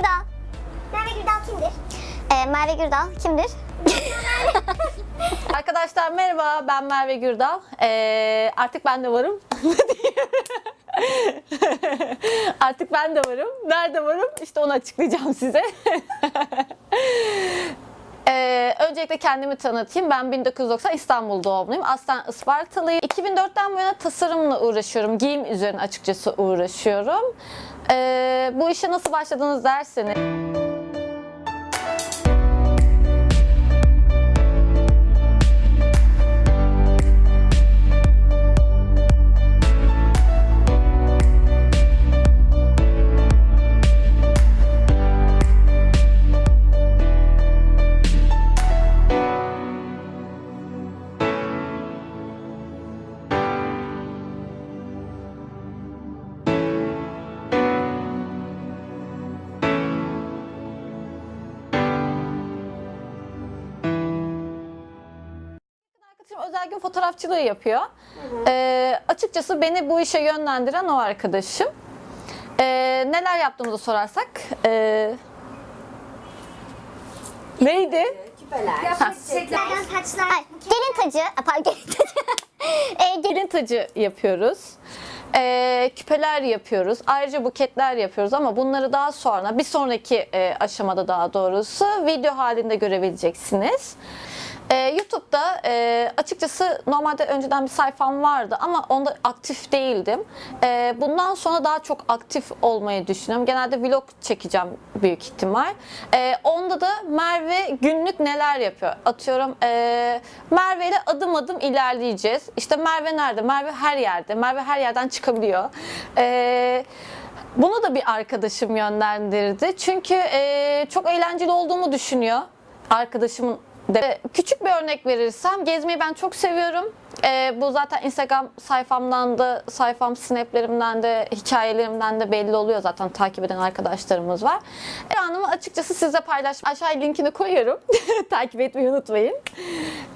Gürdal. Merve Gürdal kimdir? Ee, Merve Gürdal kimdir? Arkadaşlar merhaba ben Merve Gürdal. Ee, artık ben de varım. artık ben de varım. Nerede varım? İşte onu açıklayacağım size. Ee, öncelikle kendimi tanıtayım. Ben 1990 İstanbul doğumluyum. Aslen Ispartalıyım. 2004'ten bu yana tasarımla uğraşıyorum. Giyim üzerine açıkçası uğraşıyorum. Ee, bu işe nasıl başladınız derseniz... özel gün fotoğrafçılığı yapıyor. Ee, açıkçası beni bu işe yönlendiren o arkadaşım. Ee, neler yaptığımızı sorarsak. ee, neydi? Çiçeklerden. Ay, gelin tacı. Aa, Pardon gelin tacı. ee, gelin Gelin tacı yapıyoruz. Ee, küpeler yapıyoruz. Ayrıca buketler yapıyoruz ama bunları daha sonra bir sonraki e, aşamada daha doğrusu video halinde görebileceksiniz. Ee, YouTube'da e, açıkçası normalde önceden bir sayfam vardı ama onda aktif değildim. Ee, bundan sonra daha çok aktif olmayı düşünüyorum. Genelde vlog çekeceğim büyük ihtimal. Ee, onda da Merve günlük neler yapıyor? Atıyorum e, Merve ile adım adım ilerleyeceğiz. İşte Merve nerede? Merve her yerde. Merve her yerden çıkabiliyor. Ee, bunu da bir arkadaşım yönlendirdi. Çünkü e, çok eğlenceli olduğumu düşünüyor arkadaşımın de. Küçük bir örnek verirsem gezmeyi ben çok seviyorum. Ee, bu zaten Instagram sayfamdan da, sayfam snaplerimden de, hikayelerimden de belli oluyor zaten takip eden arkadaşlarımız var. Anımı açıkçası sizle paylaş. Aşağıya linkini koyuyorum. takip etmeyi unutmayın.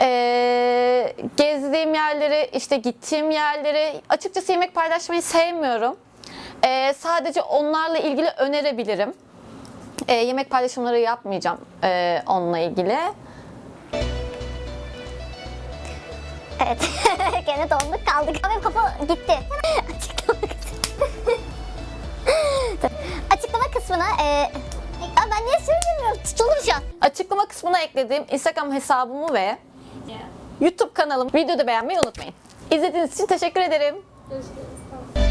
Ee, gezdiğim yerleri, işte gittiğim yerleri, açıkçası yemek paylaşmayı sevmiyorum. Ee, sadece onlarla ilgili önerebilirim. Ee, yemek paylaşımları yapmayacağım ee, onunla ilgili. Evet. Gene donduk kaldık. Benim kafa gitti. Açıklama kısmı. Açıklama kısmına e, Aa, ben niye söylemiyorum? Tutuldum şu an. Açıklama kısmına eklediğim Instagram hesabımı ve YouTube kanalımı videoda beğenmeyi unutmayın. İzlediğiniz için teşekkür ederim. Görüşürüz.